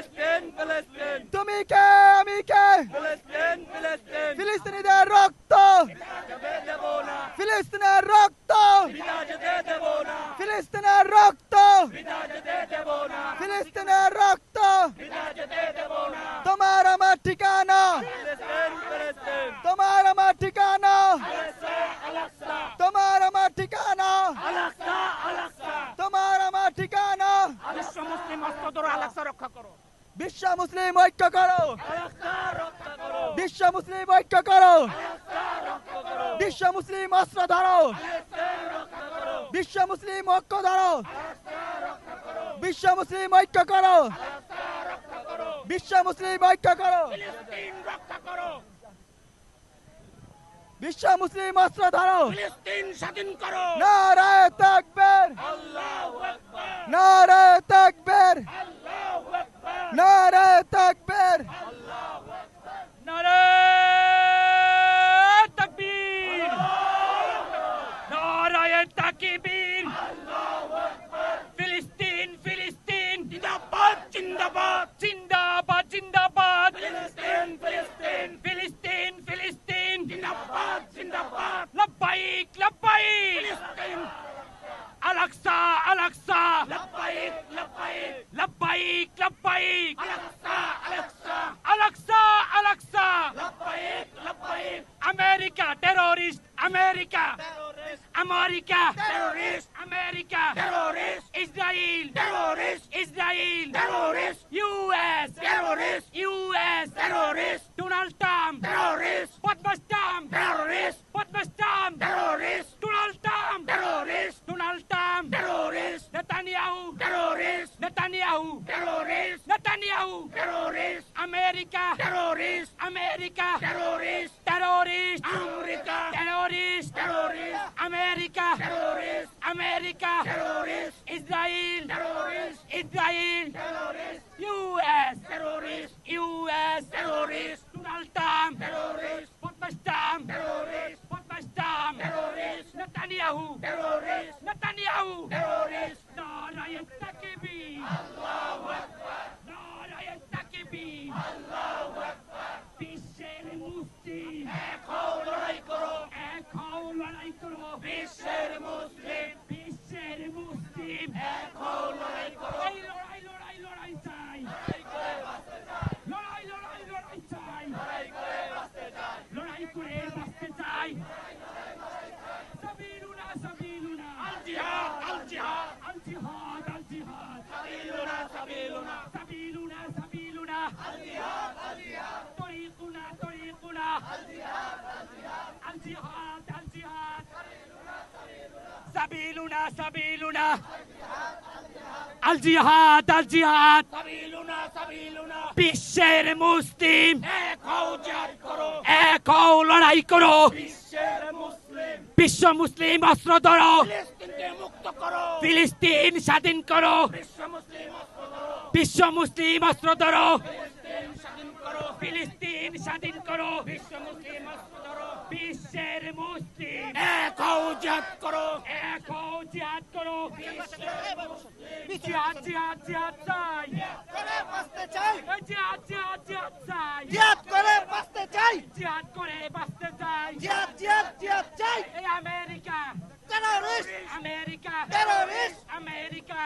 ফিলিস্তিন তুমি কে আমি কে ফিলিস্তিন ফিলিস্তিন ফিলিস্তিনিদের রক্ত ফিলিস্তিনের রক্ত ফিলিস্তিনের রক্ত ফিলিস্তিনের রক্ত তোমার আমার ঠিকানা ফিলিস্তিন ফিলিস্তিন তোমার আমার ঠিকানা তোমার আমার ঠিকানা তোমার আমার ঠিকানা বিশ্ব মুসলিম আলাক্সা রক্ষা করো। বিশ্ব মুসলিম ঐক্য করো। বিশ্ব মুসলিম ঐক্য করো। বিশ্ব মুসলিম অস্ত্র ধরো। বিশ্ব মুসলিম ঐক্য ধরো। বিশ্ব মুসলিম ঐক্য করো। বিশ্ব মুসলিম ঐক্য করো। বিশ্ব মুসলিম অস্ত্র ধরো। স্বাধীন করো। নারায় তাকবীর আল্লাহু আকবার নারায় তাকবীর আল্লাহু আকবার নারায় তাকবীর নারায়ে তাকবীর নারায়ে তাকবীর ফিলিস্তিন ফিলিস্তিন জিন্দাবাদ জিন্দাবাদ জিন্দাবাদ জিন্দাবাদ ফিলিস্তিন ফিলিস্তিন ফিলিস্তিন ফিলিস্তিন জিন্দাবাদ জিন্দাবাদ লব্বাইক লব্বাইক ফিলিস্তিন আলাক্সা আলাক্সা লব্বাইক লব্বাইক লব্বাইক লব্বাইক আলাক্সা আলাক্সা আলাক্সা আলাক্সা লব্বাইক লব্বাইক America terrorist America terrorist America terrorist America terrorist Israel terrorist Israel terrorist US terrorist US terrorist Donald Au! Terrorist! America! Terrorist! America! Terrorist! Terrorist! America! Terrorist! Terrorist! America! Terrorist! America! Terrorist! Israel! Terrorist! Israel! Terrorist! U.S. Terrorist! U.S. Terrorist! Donald Trump! Terrorist! Potmastam! Terrorist! Potmastam! Terrorist! Netanyahu! Terrorist! Netanyahu! Terrorist! বিশ্বের মুসলিম বিশ্বের মুসলিম এক হও লড়াই করো এই লড়াই লড়াই লড়াই চাই লড়াই করে বাঁচতে চাই লড়াই লড়াই লড়াই চাই লড়াই করে বাঁচতে চাই লড়াই করে বাঁচতে চাই সাবিলুনা সাবিলুনা আল জিহাদ আল জিহাদ আল জিহাদ আল জিহাদ সাবিলুনা সাবিলুনা সাবিলুনা সাবিলুনা আল জিহাদ আল জিহাদ তরিকুনা তরিকুনা আল জিহাদ আল জিহাদ আল জিহাদ আল জিহাদ আল জিহাদ আল জিহাদ সাবিলুনা সাবিলুনা বিশ্বের মুসলিম এক হও জিহাদ করো এক হও লড়াই করো। বিশ্বের মুসলিম বিশ্ব মুসলিম অস্ত্র ধরো। ফিলিস্তিনকে মুক্ত করো। ফিলিস্তিন স্বাধীন করো। বিশ্ব মুসলিম অস্ত্র ধরো। বিশ্ব মুসলিম অস্ত্র ধরো। ফিলিস্তিন স্বাধীন করো। বিশ্ব মুসলিম ধরো। বিশ্বের মুসলিম। এক হও জিহাদ করো। এক হও জিহাদ করো। জিহাদ জিহাদ জিহাদ চাই। করে বাঁচতে চাই। জিহাদ জিহাদ জিহাদ চাই। জিহাদ করে বাঁচতে চাই। জিহাদ করে বাঁচতে চাই। জিহাদ জিহাদ জিহাদ চাই। এই America. Terrorist America. Terrorist America.